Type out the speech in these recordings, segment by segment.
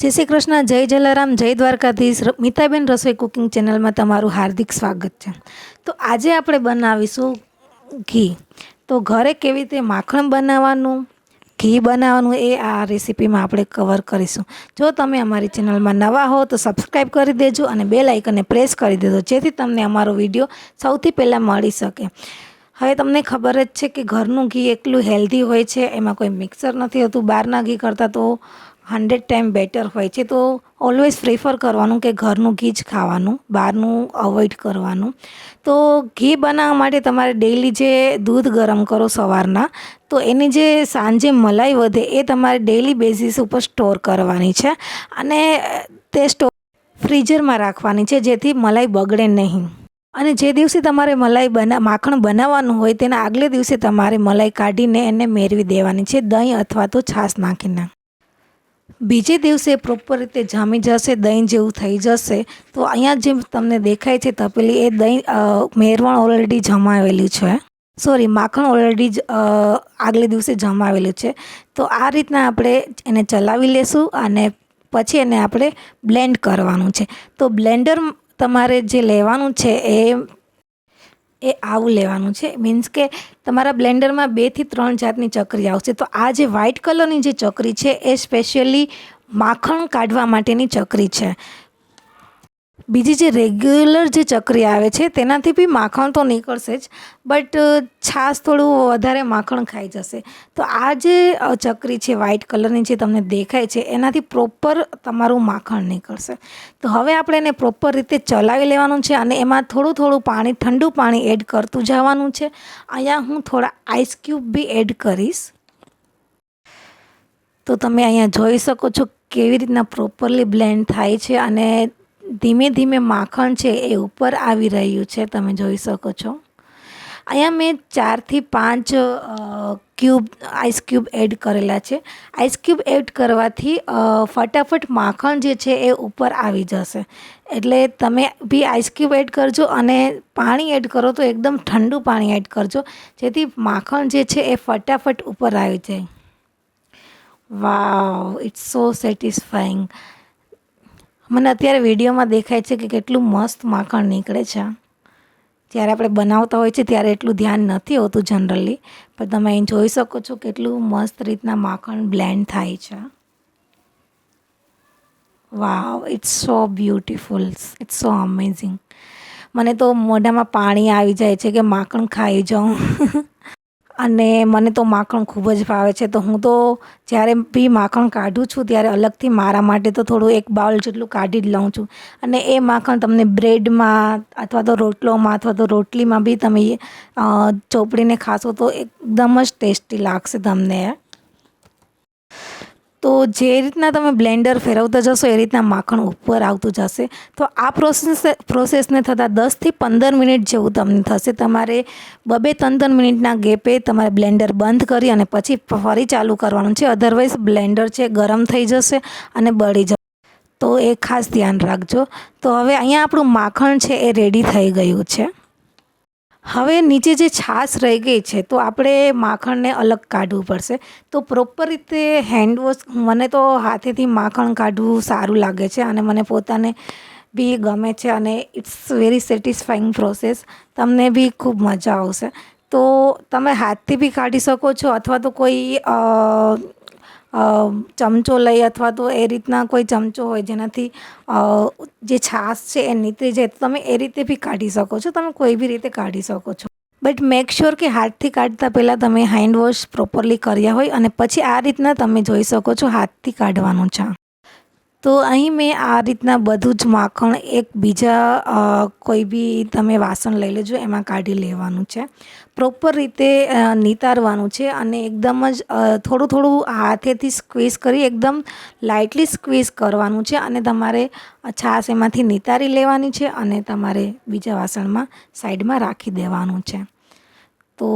જય શ્રી કૃષ્ણ, જય જલારામ, જય દ્વારકાધીશ. મિતાબેન રસોઈ કુકિંગ ચેનલમાં તમારું હાર્દિક સ્વાગત છે. તો આજે આપણે બનાવીશું ઘી. તો ઘરે કેવી રીતે માખણ બનાવવાનું, ઘી બનાવવાનું એ આ રેસીપીમાં આપણે કવર કરીશું. જો તમે અમારી ચેનલમાં નવા હો તો સબસ્ક્રાઈબ કરી દેજો અને બે લાઇકને પ્રેસ કરી દેજો, જેથી તમને અમારો વીડિયો સૌથી પહેલાં મળી શકે. હવે તમને ખબર જ છે કે ઘરનું ઘી એટલું હેલ્ધી હોય છે, એમાં કોઈ મિક્સર નથી હોતું, બહારના ઘી કરતાં તો હંડ્રેડ ટાઈમ બેટર હોય છે. તો ઓલવેઝ પ્રિફર કરવાનું કે ઘરનું ઘી જ ખાવાનું, બહારનું અવોઇડ કરવાનું. તો ઘી બનાવવા માટે તમારે ડેઈલી જે દૂધ ગરમ કરો સવારના, તો એની જે સાંજે મલાઈ વધે એ તમારે ડેઈલી બેઝિસ ઉપર સ્ટોર કરવાની છે. અને તે સ્ટોર ફ્રીઝરમાં રાખવાની છે, જેથી મલાઈ બગડે નહીં. અને જે દિવસે તમારે મલાઈ બના, માખણ બનાવવાનું હોય તેના આગલે દિવસે તમારે મલાઈ કાઢીને એને મેળવી દેવાની છે, દહીં અથવા તો છાશ નાખીને. બીજે દિવસે પ્રોપર રીતે જામી જશે, દહીં જેવું થઈ જશે, તો અહીંયા જે તમને દેખાય છે તપેલી, એ દહીં મેરવણ ઓલરેડી જમાવેલું છે. સોરી માખણ ઓલરેડી જ આગલે દિવસે જમાવેલું છે. તો આ રીતના આપણે એને ચલાવી લેશું અને પછી એને આપણે બ્લેન્ડ કરવાનું છે. તો બ્લેન્ડર તમારે જે લેવાનું છે એ એ આવું લેવાનું છે. મીન્સ કે તમારા બ્લેન્ડરમાં બેથી ત્રણ જાતની ચકરી આવશે. તો આ જે વ્હાઇટ કલરની જે ચકરી છે, એ સ્પેશિયલી માખણ કાઢવા માટેની ચકરી છે. બીજી જે રેગ્યુલર જે ચકરી આવે છે, તેનાથી બી માખણ તો નીકળશે જ, બટ છાશ થોડું વધારે માખણ ખાઈ જશે. તો આ જે ચકરી છે વ્હાઇટ કલરની જે તમને દેખાય છે, એનાથી પ્રોપર તમારું માખણ નીકળશે. તો હવે આપણે એને પ્રોપર રીતે ચલાવી લેવાનું છે અને એમાં થોડું થોડું પાણી, ઠંડુ પાણી એડ કરતું જવાનું છે. અહીંયા હું થોડા આઈસ ક્યુબ બી એડ કરીશ. તો તમે અહીંયા જોઈ શકો છો કેવી રીતના પ્રોપરલી બ્લેન્ડ થાય છે અને ધીમે ધીમે માખણ છે એ ઉપર આવી રહ્યું છે, તમે જોઈ શકો છો. અહીંયા મેં ચારથી પાંચ ક્યુબ, આઈસ ક્યુબ એડ કરેલા છે. આઈસ ક્યુબ એડ કરવાથી ફટાફટ માખણ જે છે એ ઉપર આવી જશે. એટલે તમે બી આઈસ ક્યુબ એડ કરજો અને પાણી એડ કરો તો એકદમ ઠંડુ પાણી એડ કરજો, જેથી માખણ જે છે એ ફટાફટ ઉપર આવી જાય. વાવ ઇટ્સ સો સેટિસ્ફાઈંગ મને અત્યારે વિડીયોમાં દેખાય છે કે કેટલું મસ્ત માખણ નીકળે છે. જ્યારે આપણે બનાવતા હોય છે ત્યારે એટલું ધ્યાન નથી હોતું જનરલી, પણ તમે અહીં જોઈ શકો છો કેટલું મસ્ત રીતના માખણ બ્લેન્ડ થાય છે. Wow it's so beautiful it's so amazing મને તો મોઢામાં પાણી આવી જાય છે કે માખણ ખાઈ જાઉં. અને મને તો માખણ ખૂબ જ ભાવે છે. તો હું તો જ્યારે બી માખણ કાઢું છું ત્યારે અલગથી મારા માટે તો થોડું એક બાઉલ જેટલું કાઢી જ લઉં છું. અને એ માખણ તમને બ્રેડમાં અથવા તો રોટલોમાં અથવા તો રોટલીમાં બી તમે ચોપડીને ખાશો તો એકદમ જ ટેસ્ટી લાગશે તમને. તો જે રીતના તમે બ્લેન્ડર ફેરવતા જશો, એ રીતના માખણ ઉપર આવતું જશે. તો આ પ્રોસેસ, પ્રોસેસને થતાં દસથી પંદર મિનિટ જેવું તમને થશે. તમારે બબે ત્રણ ત્રણ મિનિટના ગેપે તમારે બ્લેન્ડર બંધ કરી અને પછી ફરી ચાલુ કરવાનું છે. અધરવાઇઝ બ્લેન્ડર છે, ગરમ થઈ જશે અને બળી જશે. તો એ ખાસ ધ્યાન રાખજો. તો હવે અહીંયા આપણું માખણ છે, એ રેડી થઈ ગયું છે. હવે નીચે જે છાશ રહી ગઈ છે, તો આપણે માખણને અલગ કાઢવું પડશે. તો પ્રોપર રીતે હેન્ડ વોશ મને તો હાથેથી માખણ કાઢવું સારું લાગે છે અને મને પોતાને બી ગમે છે અને ઇટ્સ વેરી સેટિસ્ફાઈંગ પ્રોસેસ તમને બી ખૂબ મજા આવશે. તો તમે હાથથી બી કાઢી શકો છો અથવા તો કોઈ ચમચો લઈ અથવા તો એ રીતના કોઈ ચમચો હોય જેનાથી જે છાશ છે એ નીતરી જાય, તો તમે એ રીતે બી કાઢી શકો છો. તમે કોઈ બી રીતે કાઢી શકો છો. બટ મેક શ્યોર કે હાથથી કાઢતા પહેલાં તમે હેન્ડ વોશ પ્રોપરલી કર્યા હોય અને પછી આ રીતના તમે જોઈ શકો છો હાથથી કાઢવાનું છે. તો અહીં મેં આ રીતના બધું જ માખણ એક બીજા કોઈ બી તમે વાસણ લઈ લેજો, એમાં કાઢી લેવાનું છે. પ્રોપર રીતે નિતારવાનું છે અને એકદમ જ થોડું થોડું હાથેથી સ્ક્વીઝ કરી એકદમ લાઇટલી સ્ક્વીઝ કરવાનું છે અને તમારે છાશ એમાંથી નિતારી લેવાની છે અને તમારે બીજા વાસણમાં સાઈડમાં રાખી દેવાનું છે. તો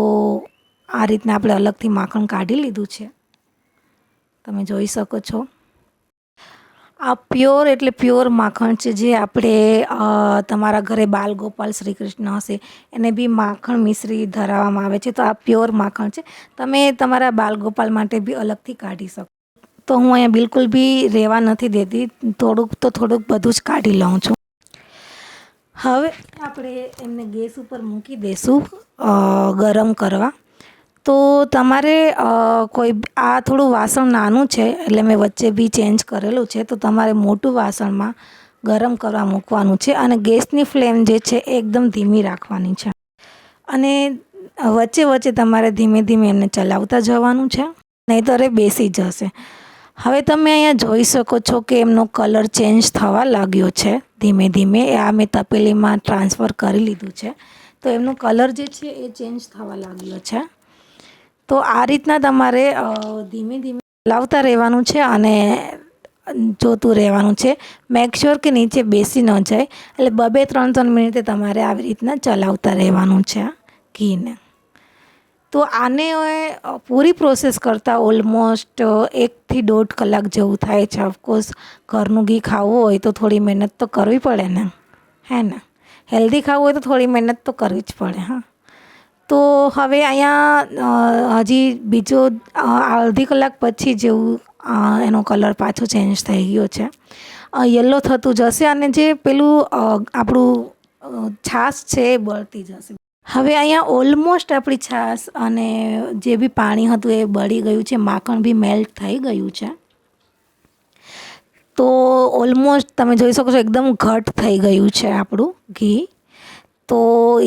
આ રીતના આપણે અલગથી માખણ કાઢી લીધું છે. તમે જોઈ શકો છો. આ પ્યોર એટલે પ્યોર માખણ છે જે આપણે તમારા ઘરે બાલ ગોપાલ શ્રી કૃષ્ણ હશે, એને બી માખણ મિશ્રી ધરાવવામાં આવે છે. તો આ પ્યોર માખણ છે. તમે તમારા બાલ ગોપાલ માટે બી અલગથી કાઢી શકો. તો હું અહીંયા બિલકુલ બી રહેવા નથી દેતી. થોડુંક તો થોડુંક બધું જ કાઢી લઉં છું. હવે આપણે એમને ગેસ ઉપર મૂકી દઈશું ગરમ કરવા. તો તમારે કોઈ આ થોડું વાસણ નાનું છે, એટલે મેં વચ્ચે બી ચેન્જ કરેલું છે, તો તમારે મોટું વાસણમાં ગરમ કરવા મૂકવાનું છે અને ગેસની ફ્લેમ જે છે એકદમ ધીમી રાખવાની છે. અને વચ્ચે વચ્ચે તમારે ધીમે ધીમે એમને ચલાવતા જવાનું છે, નહીંતર એ બેસી જશે. હવે તમે અહીંયા જોઈ શકો છો કે એમનો કલર ચેન્જ થવા લાગ્યો છે, ધીમે ધીમે. એ આ મેં તપેલીમાં ટ્રાન્સફર કરી લીધું છે. તો એમનો કલર જે છે એ ચેન્જ થવા લાગ્યો છે. તો આ રીતના તમારે ધીમે ધીમે ચલાવતા રહેવાનું છે અને જોતું રહેવાનું છે. મેક કે નીચે બેસી ન જાય. એટલે બબે ત્રણ ત્રણ મિનિટે તમારે આવી રીતના ચલાવતા રહેવાનું છે ઘીને. તો આને પૂરી પ્રોસેસ કરતાં ઓલમોસ્ટ એકથી દોઢ કલાક જેવું થાય છે. ઓફકોર્સ ઘરનું ઘી ખાવું હોય તો થોડી મહેનત તો કરવી પડે ને. હે ને? હેલ્ધી ખાવું હોય તો થોડી મહેનત તો કરવી જ પડે, હા. તો હવે અહીંયા હજી બીજો અડધી કલાક પછી જેવું એનો કલર પાછો ચેન્જ થઈ ગયો છે. યલો થતું જશે અને જે પેલું આપણું છાશ છે એ બળતી જશે. હવે અહીંયા ઓલમોસ્ટ આપણી છાશ અને જે બી પાણી હતું એ બળી ગયું છે, માખણ બી મેલ્ટ થઈ ગયું છે. તો ઓલમોસ્ટ તમે જોઈ શકો છો, એકદમ ઘટ થઈ ગયું છે આપણું ઘી. તો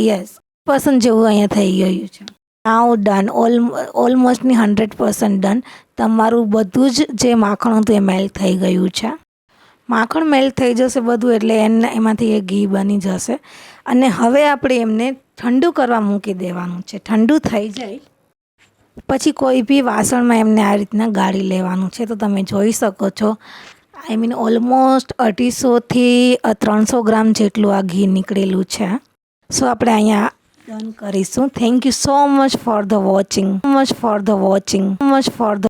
યસ પર્સન્ટ જેવું અહીંયા થઈ ગયું છે. નાવ ડન ઓલ ઓલમોસ્ટની હંડ્રેડ પર્સન્ટ ડન તમારું બધું જ જે માખણ હતું એ મેલ્ટ થઈ ગયું છે. માખણ મેલ્ટ થઈ જશે બધું એટલે એને, એમાંથી એ ઘી બની જશે. અને હવે આપણે એમને ઠંડુ કરવા મૂકી દેવાનું છે. ઠંડુ થઈ જાય, પછી કોઈ બી વાસણમાં એમને આ રીતના ગાળી લેવાનું છે. તો તમે જોઈ શકો છો. આઈ મીન ઓલમોસ્ટ અઢીસોથી ત્રણસો ગ્રામ જેટલું આ ઘી નીકળેલું છે. સો આપણે અહીંયા ડન કરીશું thank you so much for the watching much for the watching much for the